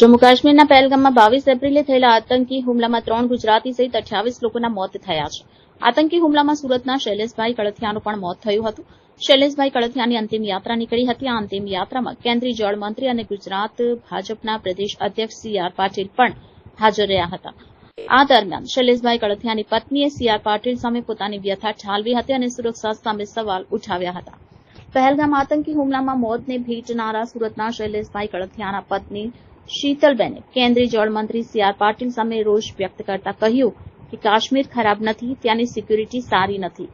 જમ્મુ કાશ્મીરના પહેલગામમાં બાવીસ એપ્રિલે થયેલા આતંકી હુમલામાં ત્રણ ગુજરાતી સહિત અઠ્યાવીસ લોકોના મોત થયા છે. આતંકી હુમલામાં સુરતના શૈલેષભાઈ કળથિયાનું પણ મોત થયું હતું. શૈલેષભાઈ કળથિયાની અંતિમ યાત્રા નીકળી હતી. આ અંતિમ યાત્રામાં કેન્દ્રીય જળમંત્રી અને ગુજરાત ભાજપના પ્રદેશ અધ્યક્ષ સી આર પાટીલ પણ હાજર રહ્યા હતા. આ દરમિયાન શૈલેષભાઈ કળથિયાની પત્નીએ સી આર પાટીલ સામે પોતાની વ્યથા ઠાલવી હતી અને સુરક્ષા સામે સવાલ ઉઠાવ્યા હતા. પહેલગામ આતંકી હુમલામાં મોતને ભેટનારા સુરતના શૈલેષભાઈ કળથિયાના પત્ની શીતલબેને કેન્દ્રીય જળમંત્રી સી આર પાટીલ સામે રોષ વ્યક્ત કરતા કહ્યું કે કાશ્મીર ખરાબ નથી, ત્યાંની સિક્યુરિટી સારી નથી.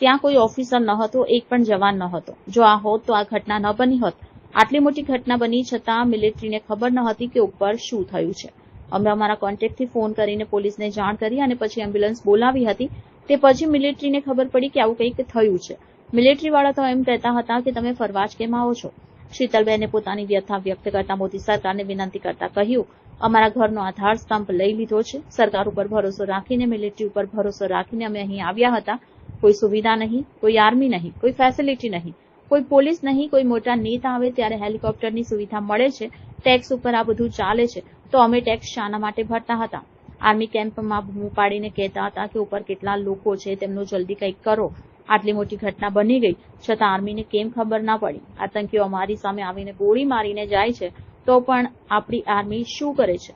ત્યાં કોઈ ઓફિસર ન હતો, એક પણ જવાન ન હતો. જો આ હોત તો આ ઘટના ન બની હોત. આટલી મોટી ઘટના બની છતાં મિલિટરીને ખબર ન હતી કે ઉપર શું થયું છે. અમે અમારા કોન્ટેક્ટથી ફોન કરીને પોલીસને જાણ કરી અને પછી એમ્બ્યુલન્સ બોલાવી હતી. તે પછી મિલિટરીને ખબર પડી કે આવું કંઈક થયું છે. મિલિટરીવાળા તો એમ કહેતા હતા કે તમે ફરવા જ કેમ આવો છો? શીતલબેને પોતાની વ્યથા વ્યક્ત કરતા મોદી સરકારને વિનંતી કરતા કહ્યું, અમારા ઘરનો આધાર સ્તંભ લઈ લીધો છે. સરકાર ઉપર ભરોસો રાખીને મિલિટરી ઉપર ભરોસો રાખીને અમે અહીં આવ્યા હતા. કોઈ સુવિધા નહીં, કોઈ આર્મી નહીં, કોઈ ફેસિલિટી નહીં, કોઈ પોલીસ નહીં, કોઈ મોટા નેતા આવે ત્યારે હેલિકોપ્ટરની સુવિધા મળે છે. ટેક્સ ઉપર આ બધું ચાલે છે. તો અમે ટેક્સ શાના માટે ભરતા હતા. આર્મી કેમ્પમાં ભૂમ પાડીને કહેતા હતા કે ઉપર કેટલા લોકો છે, તેમનું જલ્દી કંઈક કરો. આટલી મોટી ઘટના બની ગઈ છતાં આર્મીને કેમ ખબર ના પડી? આતંકીઓ અમારી સામે આવીને ગોળી મારીને જાય છે તો પણ આપણી આર્મી શું કરે છે?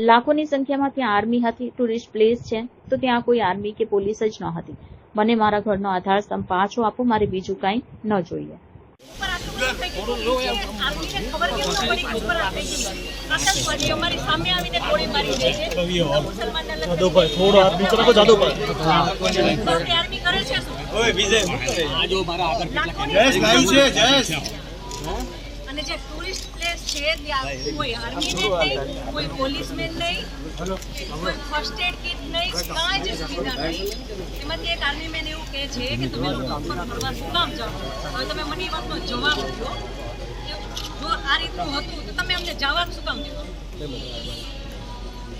લાખોની સંખ્યામાં ત્યાં આર્મી હતી ટુરિસ્ટ પ્લેસ છે તો ત્યાં કોઈ આર્મી કે પોલીસ જ ન હતી. મને મારા ઘરનો આધાર સ્તંભ પાછો આપો મારે બીજું કાંઈ ન જોઈએ. ઉપર કરે છે ઓય વિજય. આ જો મારા આગળ કેટલા જયેશ ભાઈ છે જયેશ અને જે ટુરિસ્ટ પ્લેસ છે ત્યાં કોઈ આર્મી નહીં કોઈ પોલીસમેન નહીં કોઈ ફર્સ્ટ એડ કિટ નહીં કાંઈ જ સુવિધા નહીં. એમાંથી એક આર્મી મેન એવું કહે છે કે તમે લોકો ઉપર ફરવા શું કામ જાઓ? હવે તમે મને એ વાતનો જવાબ આપો. જો આ રીતનું હતું તો તમે અમને જવાબ શું કામ દીધો?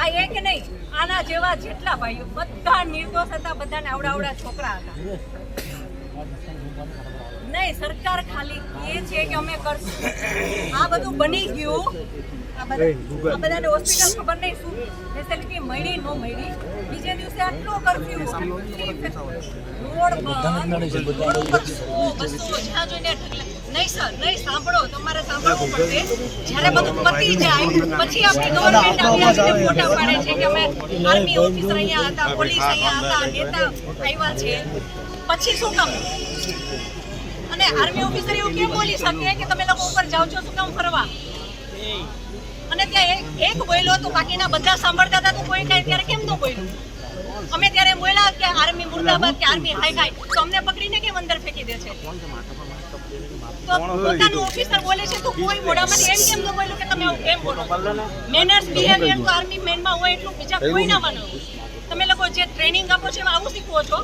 આ એક નહીં આના જેવા જેટલા ભાઈઓ બધા નિર્દોષ હતા બધાને આવડાવડા છોકરા હતા. નહીં સરકાર ખાલી એ છે કે અમે કરશું. આ બધું બની ગયું. આ બધા આ બધાને હોસ્પિટલ ખબર નહીં શું ફેસિલિટી મળી ન મળી. બીજે દિવસે આટલો કરફ્યુ રોડ બંધ. બસો જ્યાં જોઈને. નહીં સર, નહીં, સાંભળો, તમારે સાંભળવું પડશે. જ્યારે બધું પતી જાય, પછી આપણી પાડે છે કે અમે આર્મી ઓફિસર અહીંયા હતા પોલીસ અહીંયા હતા, નેતા છે. પછી શું કામ? અને આર્મી ઓફિસર એવું કેમ બોલી શકે કે તમે લોકો ઉપર જાઓ છો, શું કામ ફરવા? અને ત્યાં એક બોલ્યો તો બાકીના બધા સાંભળતા હતા, તો કોઈ કાંઈ ત્યારે કેમ ન બોલ્યું? અમે ત્યારે બોલ્યા કે આર્મી મુર્દાબાદ, કે આર્મી હાય હાય તો અમને પકડીને કેમ અંદર ફેંકી દે છે? પોતાનું ઓફિસર બોલે છે તો કોઈ મોઢામાંથી. એમ કેમ ન બોલ્યું કે તમે કેમ બોલો મેનર્સ બિહેવિયર તો આર્મી મેનમાં હોય એટલું બીજા કોઈ ના માનો. તમે લોકો જે ટ્રેનિંગ આપો છો એમાં આવું શીખવો છો?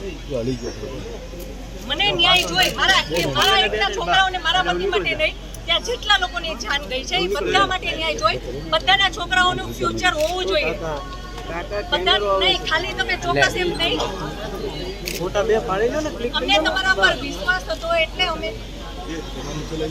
મને ન્યાય જોઈ મારા મારા એકના છોકરાઓને મારા પતિ માટે નહીં ત્યાં જેટલા લોકોની જાન ગઈ છે એ બધા માટે ન્યાય જોઈ. બધાના છોકરાઓનું ફ્યુચર હોવું જોઈએ. બધા નહીં ખાલી તમે ચોક્કસ એમ નહીં. ફોટા બે પાડી લો ને અમને તમારા પર વિશ્વાસ હતો એટલે અમે Yeah.